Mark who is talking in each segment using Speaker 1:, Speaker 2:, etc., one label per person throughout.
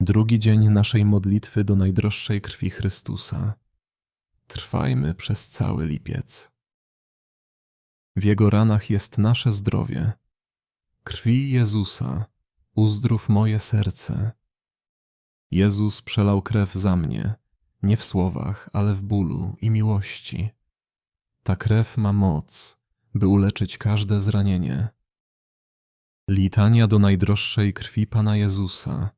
Speaker 1: Drugi dzień naszej modlitwy do najdroższej krwi Chrystusa. Trwajmy przez cały lipiec. W Jego ranach jest nasze zdrowie. Krwi Jezusa, uzdrów moje serce. Jezus przelał krew za mnie, nie w słowach, ale w bólu i miłości. Ta krew ma moc, by uleczyć każde zranienie. Litania do najdroższej krwi Pana Jezusa,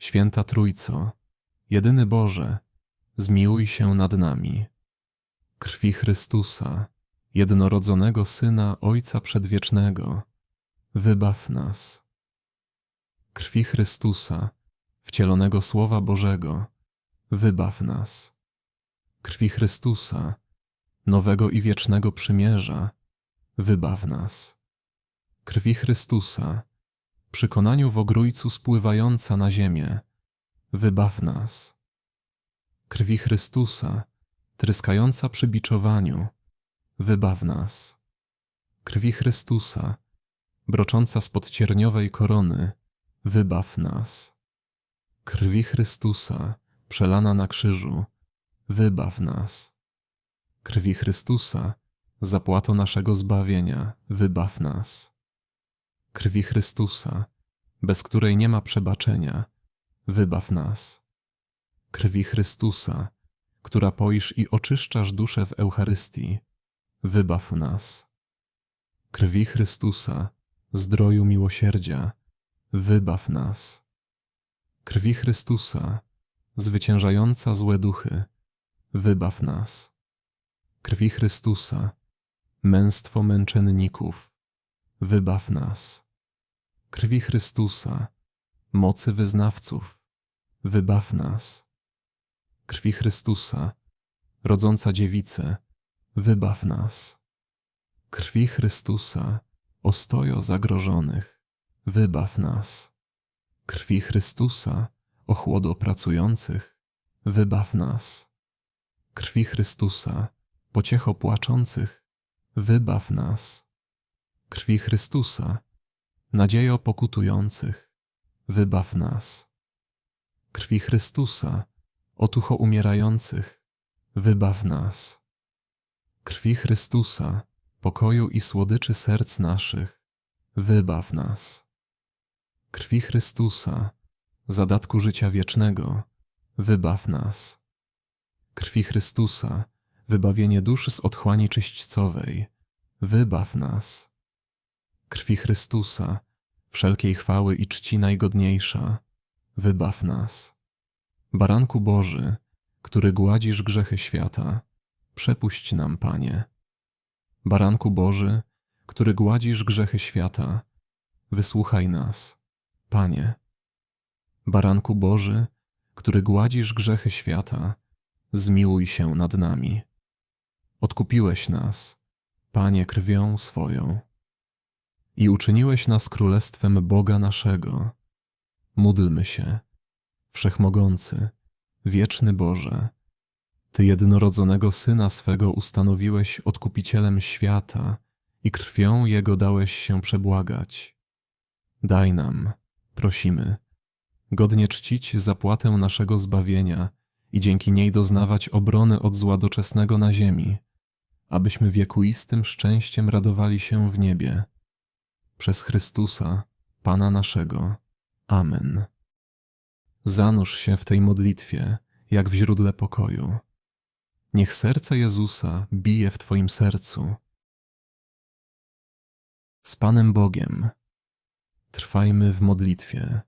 Speaker 1: Święta Trójco, jedyny Boże, zmiłuj się nad nami. Krwi Chrystusa, jednorodzonego Syna Ojca Przedwiecznego, wybaw nas. Krwi Chrystusa, wcielonego Słowa Bożego, wybaw nas. Krwi Chrystusa, nowego i wiecznego przymierza, wybaw nas. Krwi Chrystusa, przy konaniu w ogrójcu spływająca na ziemię, wybaw nas. Krwi Chrystusa, tryskająca przy biczowaniu, wybaw nas. Krwi Chrystusa, brocząca spod cierniowej korony, wybaw nas. Krwi Chrystusa, przelana na krzyżu, wybaw nas. Krwi Chrystusa, zapłato naszego zbawienia, wybaw nas. Krwi Chrystusa, bez której nie ma przebaczenia, wybaw nas. Krwi Chrystusa, która poisz i oczyszczasz duszę w Eucharystii, wybaw nas. Krwi Chrystusa, zdroju miłosierdzia, wybaw nas. Krwi Chrystusa, zwyciężająca złe duchy, wybaw nas. Krwi Chrystusa, męstwo męczenników, wybaw nas. Krwi Chrystusa, mocy wyznawców, wybaw nas. Krwi Chrystusa, rodząca dziewice, wybaw nas. Krwi Chrystusa, ostojo zagrożonych, wybaw nas. Krwi Chrystusa, ochłodo pracujących, wybaw nas. Krwi Chrystusa, pociecho płaczących, wybaw nas. Krwi Chrystusa, nadziejo pokutujących, wybaw nas. Krwi Chrystusa, otucho umierających, wybaw nas. Krwi Chrystusa, pokoju i słodyczy serc naszych, wybaw nas. Krwi Chrystusa, zadatku życia wiecznego, wybaw nas. Krwi Chrystusa, wybawienie duszy z otchłani czyśćcowej, wybaw nas. Krwi Chrystusa, wszelkiej chwały i czci najgodniejsza, wybaw nas. Baranku Boży, który gładzisz grzechy świata, przepuść nam, Panie. Baranku Boży, który gładzisz grzechy świata, wysłuchaj nas, Panie. Baranku Boży, który gładzisz grzechy świata, zmiłuj się nad nami. Odkupiłeś nas, Panie, krwią swoją i uczyniłeś nas królestwem Boga naszego. Módlmy się, wszechmogący, wieczny Boże. Ty jednorodzonego Syna swego ustanowiłeś odkupicielem świata i krwią Jego dałeś się przebłagać. Daj nam, prosimy, godnie czcić zapłatę naszego zbawienia i dzięki niej doznawać obrony od zła doczesnego na ziemi, abyśmy wiekuistym szczęściem radowali się w niebie. Przez Chrystusa, Pana naszego. Amen. Zanurz się w tej modlitwie, jak w źródle pokoju. Niech serce Jezusa bije w Twoim sercu. Z Panem Bogiem trwajmy w modlitwie.